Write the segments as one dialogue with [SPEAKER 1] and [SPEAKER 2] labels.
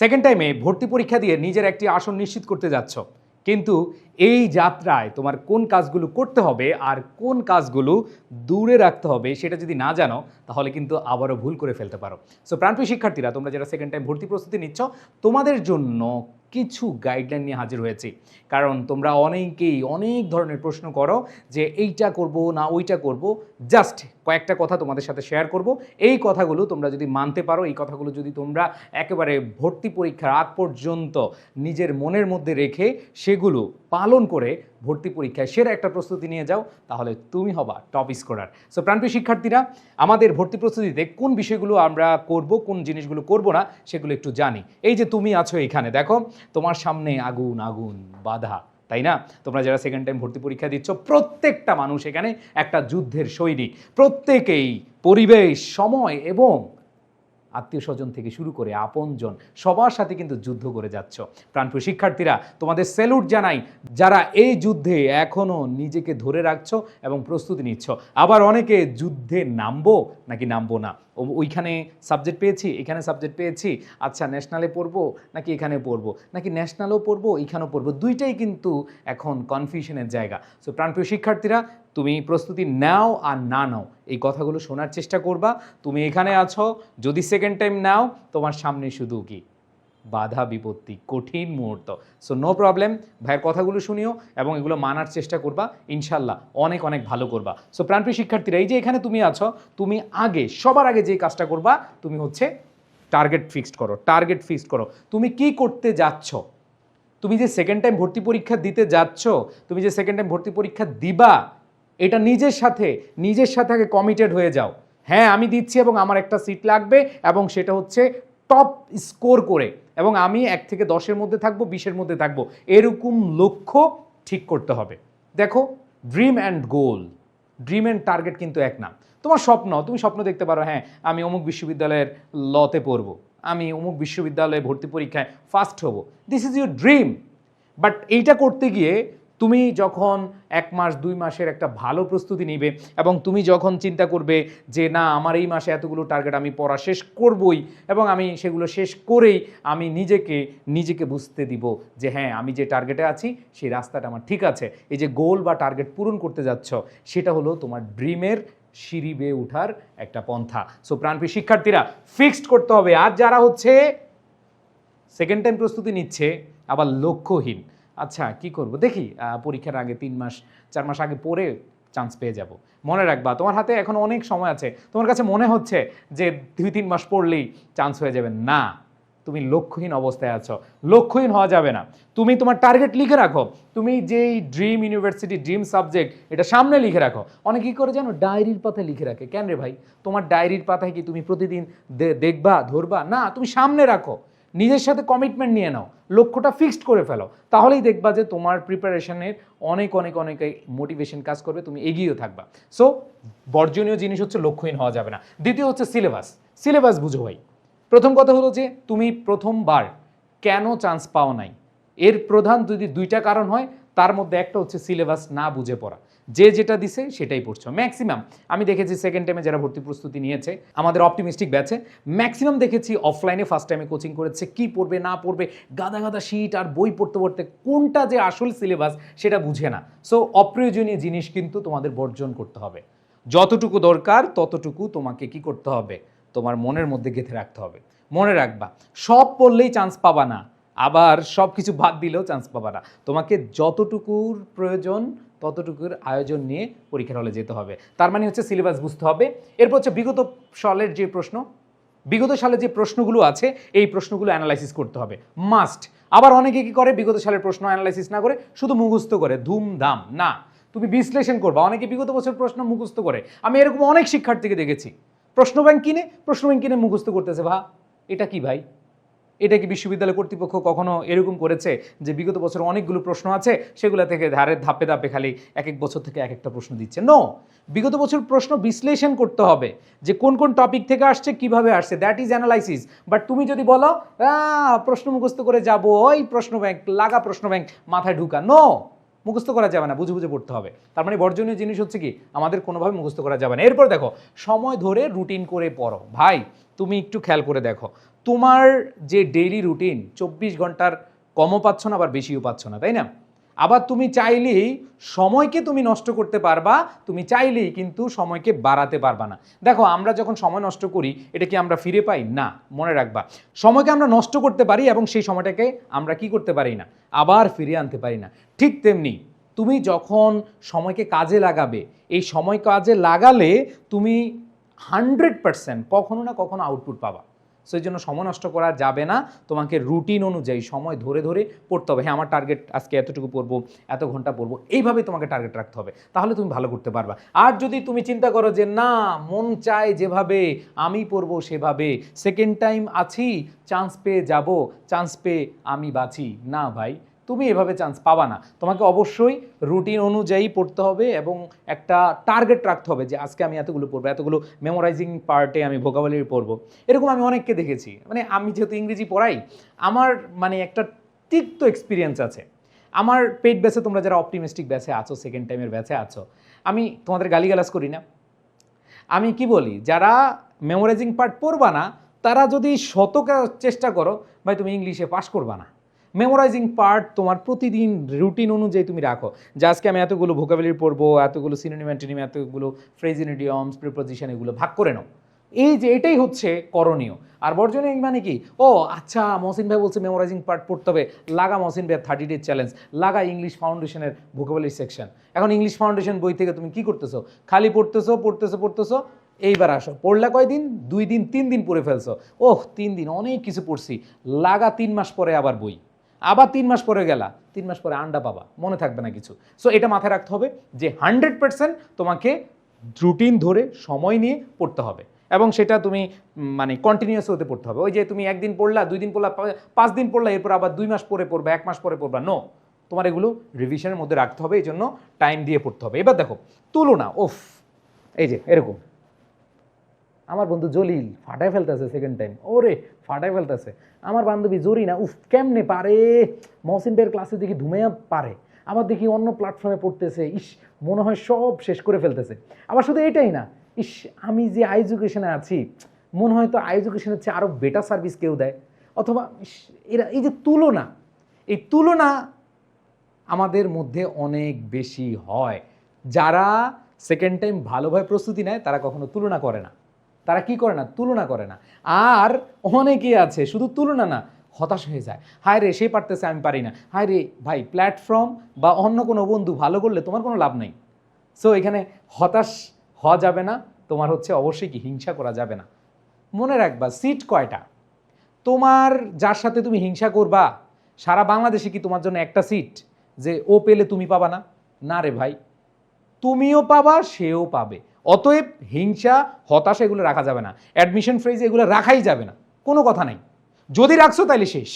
[SPEAKER 1] Second টাইমে ভর্তি পরীক্ষা দিয়ে নিজের একটি আসন নিশ্চিত করতে যাচ্ছ। কিন্তু এই যাত্রায় তোমার কোন কাজগুলো করতে হবে আর কোন কাজগুলো দূরে রাখতে হবে সেটা যদি না জানো, তাহলে কিন্তু আবারও ভুল করে ফেলতে পারো। সো প্রাণপ্রিয় শিক্ষার্থীরা, তোমরা যারা সেকেন্ড টাইম ভর্তি প্রস্তুতি নিচ্ছ, তোমাদের জন্য কিছু গাইডলাইন নিয়ে হাজির হয়েছি। কারণ তোমরা অনেকেই অনেক ধরনের প্রশ্ন করো যে এইটা করব না ওইটা করব। জাস্ট কয়েকটা কথা তোমাদের সাথে শেয়ার করব। এই কথাগুলো তোমরা যদি মানতে পারো, এই কথাগুলো যদি তোমরা একেবারে ভর্তি পরীক্ষার আগ পর্যন্ত নিজের মনের মধ্যে রেখে সেগুলো পালন করে ভর্তি পরীক্ষায় সেরা একটা প্রস্তুতি নিয়ে যাও, তাহলে তুমি হবা টপ স্কোরার সো প্রাণপ্রিয় শিক্ষার্থীরা, আমাদের ভর্তি প্রস্তুতিতে কোন বিষয়গুলো আমরা করব, কোন জিনিসগুলো করব না, সেগুলো একটু জানি। এই যে তুমি আছো এখানে, দেখো, তোমার সামনে আগুন আগুন, বাধা, তাই না? তোমরা যারা সেকেন্ড টাইম ভর্তি পরীক্ষা দিচ্ছ, প্রত্যেকটা মানুষ এখানে একটা যুদ্ধের সৈনিক। প্রত্যেকেই পরিবেশ, সময় এবং আত্মীয় স্বজন থেকে শুরু করে আপনজন, সবার সাথে কিন্তু যুদ্ধ করে যাচ্ছ। প্রাণপ্রিয় শিক্ষার্থীরা, তোমাদের স্যালুট জানাই, যারা এই যুদ্ধে এখনও নিজেকে ধরে রাখছো এবং প্রস্তুতি নিচ্ছ। আবার অনেকে যুদ্ধে নামবো নাকি নামবো না? ওইখানে সাবজেক্ট পেয়েছি, এখানে সাবজেক্ট পেয়েছি আচ্ছা ন্যাশনালে পড়ব নাকি এখানে পড়ব? নাকি ন্যাশনালও পড়ব এখানেও পড়ব? দুইটাই কিন্তু এখন কনফিউশনের জায়গা। সো প্রাণপ্রিয় শিক্ষার্থীরা তুমি প্রস্তুতি নাও আর না নাও, এই কথাগুলো শোনার চেষ্টা করবা। তুমি এখানে আছো, যদি সেকেন্ড টাইম নাও, তোমার সামনে শুধু কি? বাধা বিপত্তি, কঠিন মুহূর্ত। সো নো প্রবলেম ভাইয়ের কথাগুলো শুনিও এবং এগুলো মানার চেষ্টা করবা। ইনশাল্লাহ অনেক অনেক ভালো করবা। সো প্রাণপ্রিয় শিক্ষার্থীরা, এই যে এখানে তুমি আছো, তুমি আগে, সবার আগে যে কাজটা করবা, তুমি হচ্ছে টার্গেট ফিক্সড করো টার্গেট ফিক্সড করো। তুমি কি করতে যাচ্ছ? তুমি যে সেকেন্ড টাইম ভর্তি পরীক্ষা দিতে যাচ্ছ, তুমি যে সেকেন্ড টাইম ভর্তি পরীক্ষা দিবা এটা নিজের সাথে নিজের সাথে আগে কমিটেড হয়ে যাও। হ্যাঁ আমি দিচ্ছি এবং আমার একটা সিট লাগবে এবং সেটা হচ্ছে টপ স্কোর করে এবং আমি এক থেকে দশের মধ্যে থাকব, বিশের মধ্যে থাকব। এরকম লক্ষ্য ঠিক করতে হবে। দেখো dream and goal dream and target কিন্তু এক না। তোমার স্বপ্ন, তুমি স্বপ্ন দেখতে পারো হ্যাঁ আমি অমুক বিশ্ববিদ্যালয়ের লতে পড়ব, আমি অমুক বিশ্ববিদ্যালয়ে ভর্তি পরীক্ষায় ফার্স্ট হব। This is your dream but এইটা করতে গিয়ে তুমি যখন এক মাস, দুই মাসের একটা ভালো প্রস্তুতি নিবে এবং তুমি যখন চিন্তা করবে যে, না, আমার এই মাসে এতগুলো টার্গেট আমি পড়া শেষ করবই এবং আমি সেগুলো শেষ করেই আমি নিজেকে নিজেকে বুঝতে দিব যে হ্যাঁ আমি যে টার্গেটে আছি, সেই রাস্তাটা আমার ঠিক আছে। এই যে গোল বা টার্গেট পূরণ করতে যাচ্ছ, সেটা হলো তোমার ড্রিমের সিঁড়ি বেয়ে ওঠার একটা পন্থা। সো প্রাণপ্রিয় শিক্ষার্থীরা ফিক্সড করতে হবে। আর যারা হচ্ছে সেকেন্ড টাইম প্রস্তুতি নিচ্ছে, আবার লক্ষ্যহীন। আচ্ছা কি করব? দেখি পরীক্ষার আগে তিন মাস, চার মাস আগে পড়ে চান্স পেয়ে যাব। মনে রাখবা, তোমার হাতে এখন অনেক সময় আছে। তোমার কাছে মনে হচ্ছে যে দুই, তিন মাস পড়লেই চান্স হয়ে যাবে। না, তুমি লক্ষ্যহীন অবস্থায় আছো। লক্ষ্যহীন হওয়া যাবে না। তুমি তোমার টার্গেট লিখে রাখো। তুমি যেই ড্রিম ইউনিভার্সিটি ড্রিম সাবজেক্ট এটা সামনে লিখে রাখো। অনেকে কী করে জানো? ডায়েরির পাতায় লিখে রাখে। কেন রে ভাই? তোমার ডায়েরির পাতায় কি তুমি প্রতিদিন দেখবা, ধরবা? না, তুমি সামনে রাখো। নিজের সাথে কমিটমেন্ট নিয়ে নাও, লক্ষ্যটা ফিক্সড করে ফেলো। তাহলেই দেখবা যে তোমার প্রিপারেশনের অনেক অনেক অনেক মোটিভেশন কাজ করবে, তুমি এগিয়েও থাকবা। সো বর্জনীয় জিনিস হচ্ছে লক্ষ্যহীন হওয়া যাবে না। দ্বিতীয় হচ্ছে সিলেবাস সিলেবাস বুঝো ভাই। প্রথম কথা হলো যে, তুমি প্রথমবার কেন চান্স পাও নাই? এর প্রধান যদি দুইটা কারণ হয়, তার মধ্যে একটা হচ্ছে সিলেবাস না বুঝে পড়া। যে যেটা দিছে সেটাই পড়ছো। ম্যাক্সিমাম আমি দেখেছি সেকেন্ড টাইমে যারা ভর্তি প্রস্তুতি নিয়েছে, আমাদের অপটিমিস্টিক ব্যাচে ম্যাক্সিমাম দেখেছি অফলাইনে ফার্স্ট টাইমে কোচিং করেছে, কি পড়বে, না পড়বে, গাদা গাদা শিট আর বই পড়তে পড়তে কোনটা যে আসল সিলেবাস সেটা বুঝে না। সো অপ্রয়োজনীয় জিনিস কিন্তু তোমাদের বর্জন করতে হবে। যতটুকু দরকার, ততটুকু তোমাকে কি করতে হবে? তোমার মনের মধ্যে গেঁথে রাখতে হবে। মনে রাখবা, সব পড়লেই চান্স পাবা না। আবার সব কিছু বাদ দিলেও চান্স পাবা না। তোমাকে যতটুকুর প্রয়োজন ততটুকুর আয়োজন নিয়ে পরীক্ষার হলে যেতে হবে। তার মানে হচ্ছে সিলেবাস বুঝতে হবে। এরপর হচ্ছে বিগত সালের যে প্রশ্ন, বিগত সালে যে প্রশ্নগুলো আছে, এই প্রশ্নগুলো অ্যানালাইসিস করতে হবে। মাস্ট আবার অনেকে কি করে? বিগত সালের প্রশ্ন অ্যানালাইসিস না করে, শুধু মুখস্থ করে। ধুমধাম। না, তুমি বিশ্লেষণ করবা। অনেকে বিগত বছর প্রশ্ন মুখস্থ করে। আমি এরকম অনেক শিক্ষার্থীকে দেখেছি। প্রশ্ন ব্যাংক কিনে, প্রশ্ন ব্যাংক কিনে মুখস্থ করতেছে ভা এটা কি ভাই? এটা কি বিশ্ববিদ্যালয় কর্তৃপক্ষ কখনো এরকম করেছে যে বিগত বছর অনেকগুলো প্রশ্ন আছে সেগুলো থেকে ধারে ধাপে ধাপে খালি এক এক বছর থেকে এক একটা প্রশ্ন দিচ্ছে? নো বিগত বছর প্রশ্ন বিশ্লেষণ করতে হবে যে কোন কোন টপিক থেকে আসছে কীভাবে আসছে। দ্যাট ইজ অ্যানালাইসিস বাট তুমি যদি বলো "আহ, প্রশ্ন মুখস্থ করে যাব ওই প্রশ্ন ব্যাংক লাগা প্রশ্ন ব্যাংক মাথায় ঢুকা। নো মুখস্থ করা যাবে না বুঝে বুঝে পড়তে হবে। তার মানে বর্জনীয় জিনিস হচ্ছে কি আমাদের কোনোভাবে মুখস্থ করা যাবে না। এরপর দেখো সময় ধরে রুটিন করে পড়ো। ভাই তুমি একটু খেয়াল করে দেখো। তোমার যে ডেইলি রুটিন চব্বিশ ঘণ্টার কমও পাচ্ছ না আবার বেশিও পাচ্ছ না, তাই না? আবার তুমি চাইলেই সময়কে তুমি নষ্ট করতে পারবা, তুমি চাইলেই কিন্তু সময়কে বাড়াতে পারবা না। দেখো, আমরা যখন সময় নষ্ট করি, এটা কি আমরা ফিরে পাই? না, মনে রাখবা। সময়কে আমরা নষ্ট করতে পারি এবং সেই সময়টাকে আমরা কি করতে পারি না? আবার ফিরিয়ে আনতে পারি না। ঠিক তেমনি তুমি যখন সময়কে কাজে লাগাবে, এই সময় কাজে লাগালে তুমি হান্ড্রেড পার্সেন্ট কখনো না কখনো আউটপুট পাবা। সো এই জন্য সময় নষ্ট করা যাবে না। তোমাকে রুটিন অনুযায়ী সময় ধরে ধরে পড়তে হবে। হ্যাঁ আমার টার্গেট আজকে এতটুকু পড়ব, এত ঘণ্টা পড়ব এইভাবে তোমাকে টার্গেট রাখতে হবে। তাহলে তুমি ভালো করতে পারবা। আর যদি তুমি চিন্তা করো যে, না, মন চায় যেভাবে আমি পড়ব সেভাবে সেকেন্ড টাইম আছি চান্স পেয়ে যাব চান্স পেয়ে আমি বাঁচি। না ভাই তুমি এভাবে চান্স পাবা না। তোমাকে অবশ্যই রুটিন অনুযায়ী পড়তে হবে এবং একটা টার্গেট রাখতে হবে যে আজকে আমি এতগুলো পড়ব, এতগুলো মেমোরাইজিং পার্টে আমি ভোকাবুলারি পড়ব। এরকম আমি অনেককে দেখেছি। মানে আমি যেহেতু ইংরেজি পড়াই, আমার মানে একটা তিক্ত এক্সপিরিয়েন্স আছে। আমার পেট ব্যাচে তোমরা যারা অপটিমিস্টিক ব্যাচে আছো সেকেন্ড টাইমের ব্যাচে আছো, আমি তোমাদের গালিগালাজ করি না। আমি কি বলি? যারা মেমোরাইজিং পার্ট পড়বা না, তারা যদি শতকা চেষ্টা করো, ভাই তুমি ইংলিশে পাস করবা না। মেমোরাইজিং পার্ট তোমার প্রতিদিন রুটিন অনুযায়ী তুমি রাখো। যে আজকে আমি এতগুলো ভোকাবুলারি পড়ব, এতগুলো সিনোনিম এতগুলো ফ্রেজিনিডিয়মস প্রিপোজিশন এগুলো ভাগ করে নাও। এই যে এটাই হচ্ছে করণীয়। আর বর্জনীয় মানে কি? ও আচ্ছা মহসিন ভাই বলছে মেমোরাইজিং পার্ট পড়তে হবে। লাগা মহসিন ভাই থার্টি ডেজ চ্যালেঞ্জ লাগা ইংলিশ ফাউন্ডেশনের ভোকাবুলারি সেকশন এখন ইংলিশ ফাউন্ডেশন বই থেকে তুমি কি করতেছো? খালি পড়তেছো পড়তেছো পড়তেছো, এইবার আসো। পড়লা কয়দিন? দুই দিন, তিন দিন পড়ে ফেলছো। ওহ, তিন দিন, অনেক কিছু পড়ছি। লাগা তিন মাস পরে আবার বই। আবার তিন মাস পরে গেলা। তিন মাস পরে আন্ডা পাবা। মনে থাকবে না কিছু। সো এটা মাথায় রাখতে হবে যে হান্ড্রেড পার্সেন্ট তোমাকে রুটিন ধরে সময় নিয়ে পড়তে হবে। এবং সেটা তুমি মানে কন্টিনিউয়াস হতে পড়তে হবে। ওই যে তুমি একদিন পড়লা, দুই দিন পড়লা পাঁচ দিন পড়লা, এরপর আবার দুই মাস পরে পড়বা, এক মাস পরে পড়বা। নো তোমার এগুলো রিভিশনের মধ্যে রাখতে হবে। এই জন্য টাইম দিয়ে পড়তে হবে। এবার দেখো, তুলনা ওফ এই যে, এরকম। আমার বন্ধু জলিল ফাটায় ফেলতেছে সেকেন্ড টাইম ওরে, ফাটায় ফেলতেছে। আমার বান্ধবী জরিনা, উফ, কেমনে পারে? মহসিন ভাইয়ের ক্লাসে দেখি ধুমেয়া পারে। আবার দেখি অন্য প্ল্যাটফর্মে পড়তেছে, ইস, মনে হয় সব শেষ করে ফেলতেছে। আবার শুধু এটাই না, ইস, আমি যে আই এডুকেশনে আছি, মনে হয় তো আই এডুকেশনের চেয়ে আরও বেটার সার্ভিস কেউ দেয়। অথবা এরা, এই যে তুলনা, এই তুলনা আমাদের মধ্যে অনেক বেশি হয়। যারা সেকেন্ড টাইম ভালোভাবে প্রস্তুতি নেয়, তারা কখনো তুলনা করে না। তারা কি করে না? তুলনা করে না। আর অনেকেই আছে, শুধু তুলনা না, হতাশ হয়ে যায়। হায় রে সে পারতেছে, আমি পারি না। হায় রে ভাই প্ল্যাটফর্ম বা অন্য কোনো বন্ধু ভালো করলে তোমার কোনো লাভ নেই। সো এখানে হতাশ হওয়া যাবে না, তোমার হচ্ছে অবশ্যই কি হিংসা করা যাবে না। মনে রাখবা সিট কয়টা? তোমার, যার সাথে তুমি হিংসা করবা, সারা বাংলাদেশে কি তোমার জন্য একটা সিট যে ও পেলে তুমি পাবা না? না রে ভাই। তুমিও পাবা, সেও পাবে। অতএব হিংসা, হতাশা এগুলো রাখা যাবে না। অ্যাডমিশন ফ্রেজ এগুলো রাখাই যাবে না। কোনো কথা নাই। যদি রাখছো তাহলে শেষ।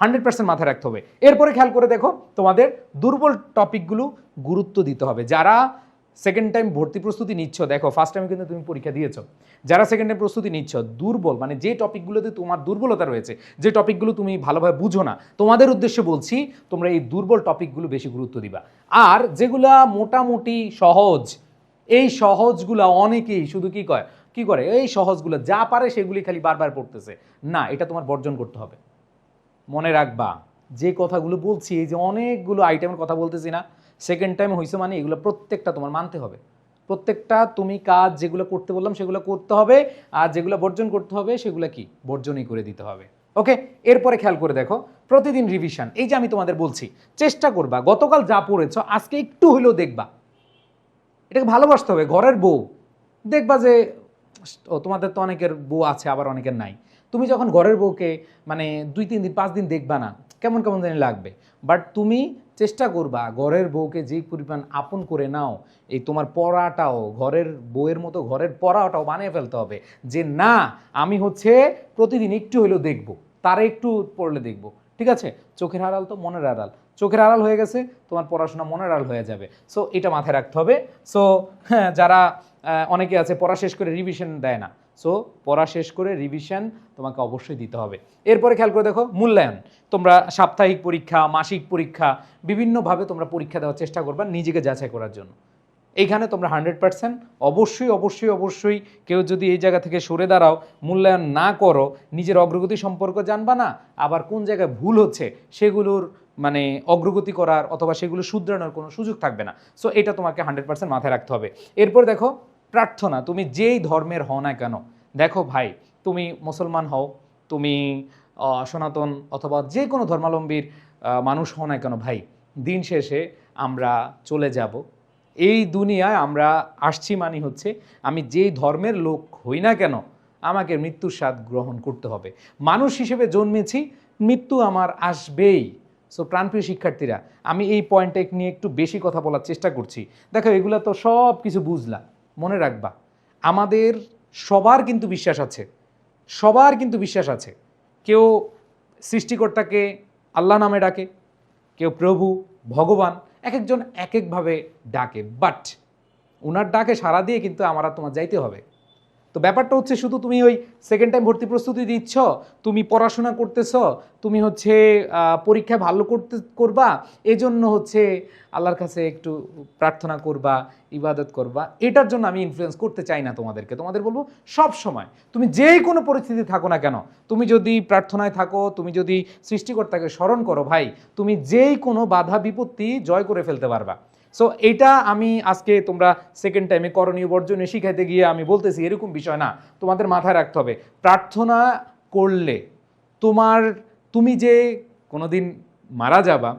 [SPEAKER 1] হান্ড্রেড পার্সেন্ট মাথায় রাখতে হবে। এরপরে খেয়াল করে দেখো, তোমাদের দুর্বল টপিকগুলো গুরুত্ব দিতে হবে। যারা সেকেন্ড টাইম ভর্তি প্রস্তুতি নিচ্ছ, দেখো ফার্স্ট টাইম কিন্তু তুমি পরীক্ষা দিয়েছ। যারা সেকেন্ড টাইম প্রস্তুতি নিচ্ছ, দুর্বল মানে যে টপিকগুলোতে তোমার দুর্বলতা রয়েছে, যে টপিকগুলো তুমি ভালোভাবে বুঝো না, তোমাদের উদ্দেশ্যে বলছি, তোমরা এই দুর্বল টপিকগুলো বেশি গুরুত্ব দিবা। আর যেগুলা মোটামুটি সহজ এই সহজগুলা অনেকেই শুধু কি কয়? কি করে? এই সহজগুলো যা পারে সেগুলি খালি বারবার পড়তেছে। না, এটা তোমার বর্জন করতে হবে। মনে রাখবা, যে কথাগুলো বলছি, এই যে অনেকগুলো আইটেমের কথা বলতেছি না সেকেন্ড টাইম হয়েছে মানে এগুলো প্রত্যেকটা তোমার মানতে হবে। প্রত্যেকটা তুমি কাজ যেগুলো করতে বললাম সেগুলো করতে হবে, আর যেগুলো বর্জন করতে হবে সেগুলো কি? বর্জনই করে দিতে হবে। ওকে? এরপরে খেয়াল করে দেখো, প্রতিদিন রিভিশন এই যে আমি তোমাদের বলছি, চেষ্টা করবা, গতকাল যা পড়েছ, আজকে একটু হইলেও দেখবা। এটাকে ভালোবাসতে হবে, ঘরের বউ। দেখবা যে, ও তোমাদের তো অনেকের বউ আছে, আবার অনেকের নাই। তুমি যখন ঘরের বউকে মানে দুই তিন দিন, পাঁচ দিন দেখবা না, কেমন কেমন জানি লাগবে। বাট তুমি চেষ্টা করবা, ঘরের বউকে যে পরিমাণ আপন করে নাও, এই তোমার পড়াটাও, ঘরের বউয়ের মতো ঘরের পড়াটাও বানিয়ে ফেলতে হবে। যে না, আমি হচ্ছে প্রতিদিন একটু হলেও দেখব, তারা একটু পড়লে দেখব। ঠিক আছে? চোখের আড়াল তো মনের আড়াল। চোখের আড়াল হয়ে গেছে, তোমার পড়াশোনা মনের আড়াল হয়ে যাবে। সো এটা মাথায় রাখতে হবে। সো হ্যাঁ যারা অনেকে আছে, পড়া শেষ করে রিভিশন দেয় না। সো পড়া শেষ করে রিভিশন তোমাকে অবশ্যই দিতে হবে। এরপরে খেয়াল করে দেখো, মূল্যায়ন। তোমরা সাপ্তাহিক পরীক্ষা, মাসিক পরীক্ষা, বিভিন্নভাবে তোমরা পরীক্ষা দেওয়ার চেষ্টা করবা নিজেকে যাচাই করার জন্য। এইখানে তোমরা হান্ড্রেড পার্সেন্ট অবশ্যই অবশ্যই অবশ্যই কেউ যদি এই জায়গা থেকে সরে দাঁড়াও, মূল্যায়ন না করো, নিজের অগ্রগতি সম্পর্ক জানবা না, আবার কোন জায়গায় ভুল হচ্ছে সেগুলোর মানে অগ্রগতি করার অথবা সেগুলো শুধরানোর কোনো সুযোগ থাকবে না। সো এটা তোমাকে হান্ড্রেড পার্সেন্ট মাথায় রাখতে হবে। এরপর দেখো, প্রার্থনা, তুমি যেই ধর্মের হও না কেন, দেখো ভাই, তুমি মুসলমান হও, তুমি সনাতন অথবা যে কোনো ধর্মাবলম্বীর মানুষ হও না কেন ভাই, দিন শেষে আমরা চলে যাব এই দুনিয়ায় আমরা আসছি মানে হচ্ছে, আমি যেই ধর্মের লোক হই না কেন, আমাকে মৃত্যুর স্বাদ গ্রহণ করতে হবে। মানুষ হিসেবে জন্মেছি, মৃত্যু আমার আসবেই। সো প্রাণপ্রিয় শিক্ষার্থীরা, আমি এই পয়েন্টটা নিয়ে একটু বেশি কথা বলার চেষ্টা করছি। দেখো, এগুলো তো সব কিছু বুঝলা, মনে রাখবা। আমাদের সবার কিন্তু বিশ্বাস আছে, সবার কিন্তু বিশ্বাস আছে। কেউ সৃষ্টিকর্তাকে আল্লাহ নামে ডাকে, কেউ প্রভু, ভগবান এক একজন এক একভাবে ডাকে। বাট ওনার ডাকে সারা দিয়ে কিন্তু আমার আর তোমার যাইতে হবে। তো ব্যাপারটা হচ্ছে শুধু তুমি ওই সেকেন্ড টাইম ভর্তি প্রস্তুতি দিচ্ছ তুমি পড়াশোনা করতেছ তুমি হচ্ছে আহ, পরীক্ষায় ভালো করতে করবা এজন্য হচ্ছে আল্লাহর কাছে একটু প্রার্থনা করবা ইবাদত করবা। এটার জন্য আমি ইনফ্লুয়েন্স করতে চাই না তোমাদেরকে। তোমাদের বলব সব সময় তুমি যে কোনো পরিস্থিতি থাকো না কেন তুমি যদি প্রার্থনায় থাকো তুমি যদি সৃষ্টিকর্তাকে স্মরণ করো ভাই তুমি যেই কোনো বাধা বিপত্তি জয় করে ফেলতে পারবা। সো এটা আমি আজকে তোমরা সেকেন্ড টাইমে করণীয় বর্জনে শিখাইতে গিয়ে আমি বলতেছি, এরকম বিষয় না। তোমাদের মাথায় রাখতে হবে, প্রার্থনা করলে তোমার, তুমি যে কোনোদিন মারা যাবা,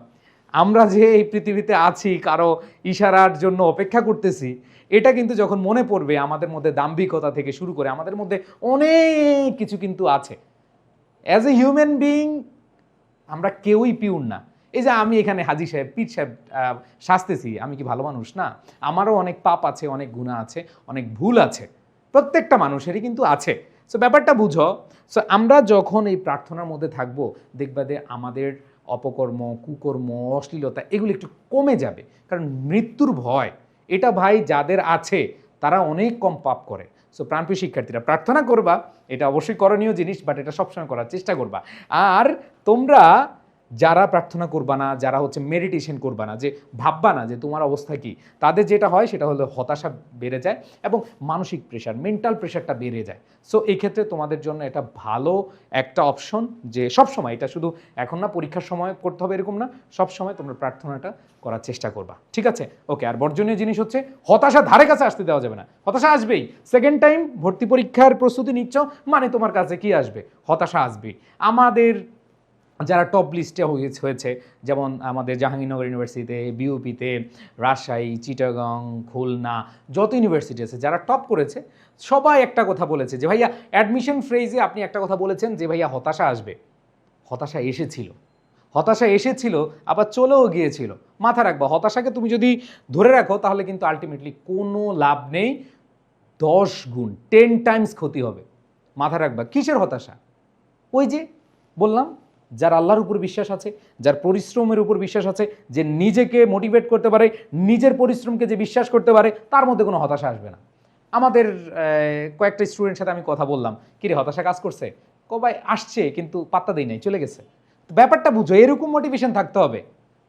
[SPEAKER 1] আমরা যে এই পৃথিবীতে আছি, কারও ইশারার জন্য অপেক্ষা করতেছি, এটা কিন্তু যখন মনে পড়বে, আমাদের মধ্যে দাম্ভিকতা থেকে শুরু করে, আমাদের মধ্যে অনেক কিছু কিন্তু আছে। অ্যাজ এ হিউম্যান বিইং আমরা কেউই পিউর না। এই যে আমি এখানে হাজি সাহেব, পীর সাহেব শাস্তেছি আমি কি ভালো মানুষ? না, আমারও অনেক পাপ আছে, অনেক গুণা আছে, অনেক ভুল আছে। প্রত্যেকটা মানুষেরই কিন্তু আছে। সো ব্যাপারটা বুঝো। সো আমরা যখন এই প্রার্থনার মধ্যে থাকব, দেখবা যে আমাদের অপকর্ম, কুকর্ম, অশ্লীলতা, এগুলো একটু কমে যাবে। কারণ মৃত্যুর ভয়, এটা ভাই যাদের আছে, তারা অনেক কম পাপ করে। সো প্রাণপ্রিয় শিক্ষার্থীরা, প্রার্থনা করবা, এটা অবশ্যই করণীয় জিনিস বাট এটা সবসময় করার চেষ্টা করবা। আর তোমরা যারা প্রার্থনা করবা না, যারা হচ্ছে মেডিটেশন করবা না, যে ভাববা না যে তোমার অবস্থা কি, তাদের যেটা হয় সেটা হলো হতাশা বেড়ে যায় এবং মানসিক প্রেশার মেন্টাল প্রেশারটা বেড়ে যায়। সো এই ক্ষেত্রে তোমাদের জন্য এটা ভালো একটা অপশন যে সব সময় এটা শুধু এখন না, পরীক্ষার সময় করতে হবে এরকম না সব সময় তোমরা প্রার্থনাটা করার চেষ্টা করবা। ঠিক আছে? ওকে আর বর্জনীয় জিনিস হচ্ছে হতাশা ধারে কাছে আসতে দেওয়া যাবে না। হতাশা আসবেই। সেকেন্ড টাইম ভর্তি পরীক্ষার প্রস্তুতি নিচ্ছ মানে তোমার কাছে কি আসবে? হতাশা আসবে আমাদের যারা টপ লিস্টে হয়েছে যেমন আমাদের জাহাঙ্গীরনগর ইউনিভার্সিটিতে বিউপিতে রাজশাহী, চিটাগং, খুলনা, যত ইউনিভার্সিটি আছে, যারা টপ করেছে, সবাই একটা কথা বলেছে যে, ভাইয়া অ্যাডমিশন ফ্রেজে আপনি একটা কথা বলেছেন যে, ভাইয়া, হতাশা আসবে। হতাশা এসেছিল। হতাশা এসেছিল, আবার চলেও গিয়েছিল। মাথা রাখবা, হতাশাকে তুমি যদি ধরে রাখো, তাহলে কিন্তু আলটিমেটলি কোনো লাভ নেই। দশ গুণ টেন টাইমস ক্ষতি হবে। মাথা রাখবা, কিসের হতাশা? ওই যে বললাম যার আল্লাহর উপর বিশ্বাস আছে, যার পরিশ্রমের উপর বিশ্বাস আছে, যে নিজেকে মোটিভেট করতে পারে, নিজের পরিশ্রমকে যে বিশ্বাস করতে পারে, তার মধ্যে কোনো হতাশা আসবে না। আমাদের কয়েকটা স্টুডেন্টের সাথে আমি কথা বললাম। কিরে, হতাশা কাজ করছে? কবাই আসছে, কিন্তু পাত্তা দেই নাই, চলে গেছে। ব্যাপারটা বুঝো, এরকম মোটিভেশন থাকতে হবে।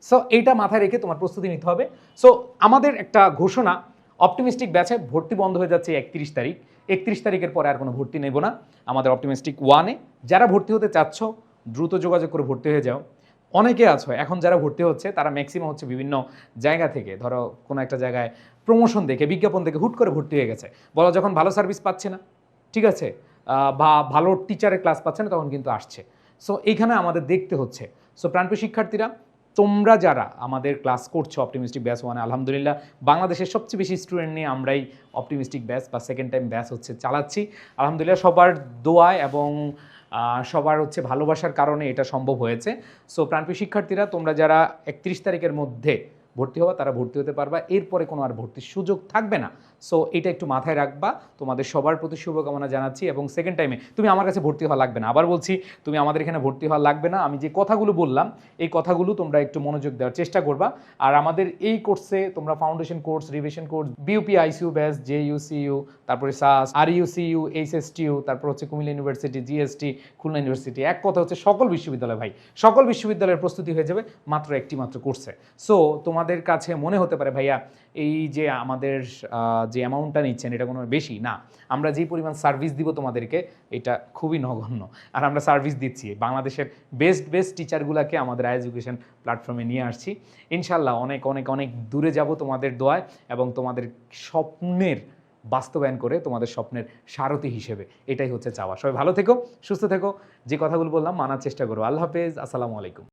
[SPEAKER 1] সো এইটা মাথায় রেখে তোমার প্রস্তুতি নিতে হবে। সো আমাদের একটা ঘোষণা অপটিমিস্টিক ব্যাচে ভর্তি বন্ধ হয়ে যাচ্ছে একত্রিশ তারিখ। একত্রিশ তারিখের পরে আর কোনো ভর্তি নেব না। আমাদের অপটিমিস্টিক ওয়ানে যারা ভর্তি হতে চাচ্ছ দ্রুত যোগাযোগ করে ভর্তি হয়ে যাও। অনেকে আছো, এখন যারা ভর্তি হচ্ছে, তারা ম্যাক্সিমাম হচ্ছে বিভিন্ন জায়গা থেকে, ধরো কোনো একটা জায়গায় প্রমোশন দেখে, বিজ্ঞাপন দেখে হুট করে ভর্তি হয়ে গেছে। বলো যখন ভালো সার্ভিস পাচ্ছে না, ঠিক আছে? বা ভালো টিচারের ক্লাস পাচ্ছে না, তখন কিন্তু আসছে। সো এইখানে আমাদের দেখতে হচ্ছে। সো প্রাণপ্রিয় শিক্ষার্থীরা, তোমরা যারা আমাদের ক্লাস করছ অপটিমিস্টিক ব্যাস ওয়ানে আলহামদুলিল্লাহ, বাংলাদেশের সবচেয়ে বেশি স্টুডেন্ট নিয়ে আমরাই অপটিমিস্টিক ব্যাস বা সেকেন্ড টাইম ব্যাস হচ্ছে, চালাচ্ছি। আলহামদুলিল্লাহ, সবার দোয়ায় এবং সবার হচ্ছে ভালোবাসার কারণে এটা সম্ভব হয়েছে। সো প্রাণপ্রিয় শিক্ষার্থীরা, তোমরা যারা একত্রিশ তারিখের মধ্যে ভর্তি হওয়া তারা ভর্তি হতে পারবা। এরপরে কোনো আর ভর্তির সুযোগ থাকবে না। সো এটা একটু মাথায় রাখবা। তোমাদের সবার প্রতি শুভকামনা জানাচ্ছি এবং সেকেন্ড টাইমে তুমি আমার কাছে ভর্তি হওয়া লাগবে না। আবার বলছি, তুমি আমাদের এখানে ভর্তি হওয়া লাগবে না। আমি যে কথাগুলো বললাম, এই কথাগুলো তোমরা একটু মনোযোগ দেওয়ার চেষ্টা করবা। আর আমাদের এই কোর্সে তোমরা foundation course revision course BUP ICU ব্যাস জে ইউসিইউ তারপরে সাস আর ইউসিইউ এইচ এস টিউ তারপর হচ্ছে Cumilla university GST Khulna university এক কথা হচ্ছে সকল বিশ্ববিদ্যালয় ভাই, সকল বিশ্ববিদ্যালয়ের প্রস্তুতি হয়ে যাবে মাত্র একটি মাত্র কোর্সে সো তোমাদের তোমাদের কাছে মনে হতে পারে, ভাইয়া, এই যে আমাদের যে অ্যামাউন্টটা নিচ্ছেন, এটা কোনো বেশি না। আমরা যেই পরিমাণ সার্ভিস দিব তোমাদেরকে, এটা খুবই নগণ্য। আর আমরা সার্ভিস দিচ্ছি। বাংলাদেশের বেস্ট বেস্ট টিচারগুলোকে আমাদের এডুকেশন প্ল্যাটফর্মে নিয়ে আসছি। ইনশাল্লাহ অনেক অনেক অনেক দূরে যাব তোমাদের দোয়ায় এবং তোমাদের স্বপ্নের বাস্তবায়ন করে তোমাদের স্বপ্নের সারথি হিসেবে এটাই হচ্ছে চাওয়া। সবাই ভালো থেকো, সুস্থ থেকো। যে কথাগুলো বললাম, মানার চেষ্টা করো। আল্লাহ হাফেজ। আসসালামু আলাইকুম।